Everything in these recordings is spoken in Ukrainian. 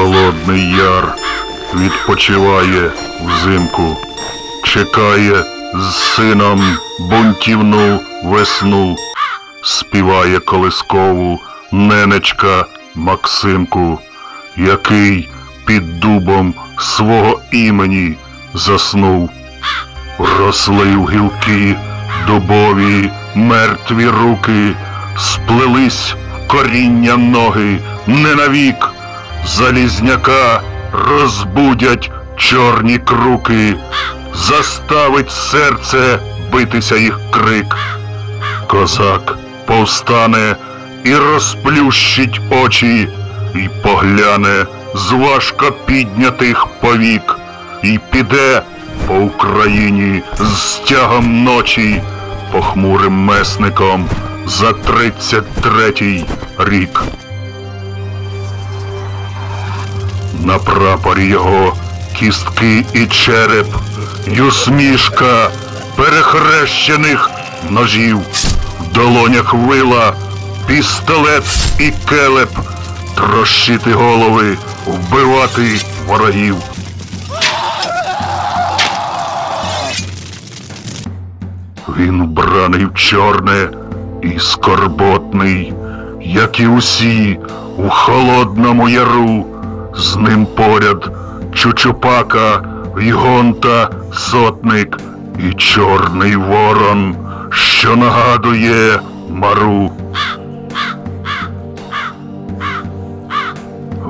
Холодний яр відпочиває взимку, чекає з сином бунтівну весну, співає колискову ненечка Максимку, який під дубом свого імені заснув. Росли в гілки дубові мертві руки, сплелись в коріння ноги, не навік. Залізняка розбудять чорні круки, заставить серце битися їх крик. Козак повстане і розплющить очі, і погляне з важко піднятих повік, і піде по Україні з стягом ночі, похмурим месником за тридцять третій рік. На прапорі його кістки і череп, й усмішка перехрещених ножів, в долонях вила, пістолет і келеп, трощити голови, вбивати ворогів. Він вбраний в чорне і скорботний, як і усі у холодному яру, з ним поряд Чучупака, Гонта, сотник і чорний ворон, що нагадує мару.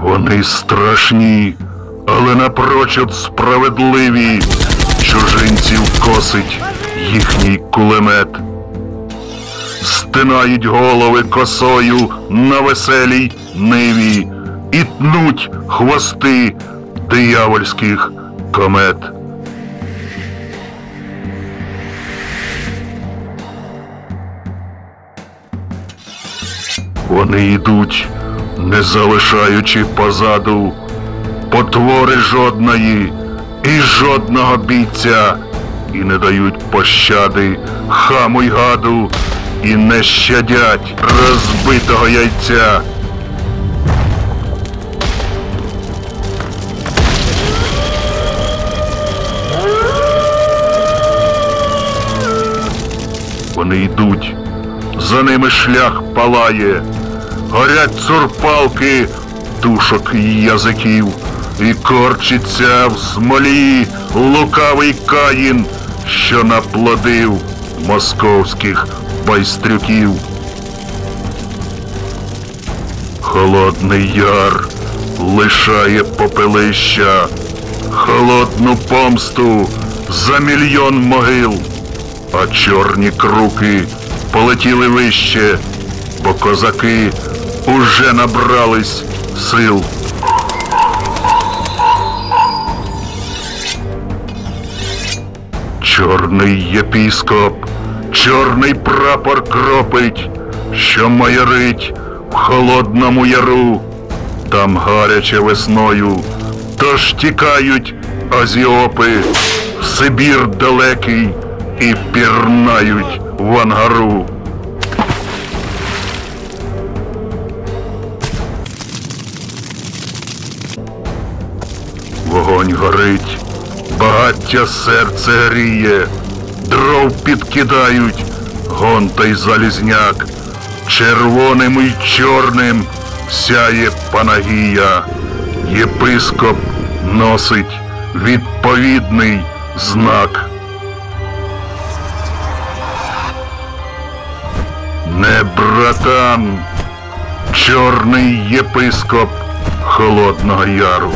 Вони страшні, але напрочуд справедливі. Чужинців косить їхній кулемет. Стинають голови косою на веселій ниві і тнуть хвости диявольських комет. Вони йдуть, не залишаючи позаду потвори жодної і жодного бійця, і не дають пощади хаму й гаду, і не щадять розбитого яйця. Вони йдуть, за ними шлях палає, горять цурпалки душок і язиків, і корчиться в смолі лукавий каїн, що наплодив московських байстрюків. Холодний яр лишає попелища, холодну помсту за мільйон могил, а чорні круки полетіли вище, бо козаки уже набрались сил. Чорний єпіскоп, чорний прапор кропить, що майорить в холодному яру, там гаряче весною, тож тікають азіопи в Сибір далекий і пірнають в ангару. Вогонь горить, багаття серце гріє, дров підкидають, гонта й залізняк, червоним і чорним сяє панагія, єпископ носить відповідний знак. Не братан, чорний єпископ Холодного Яру.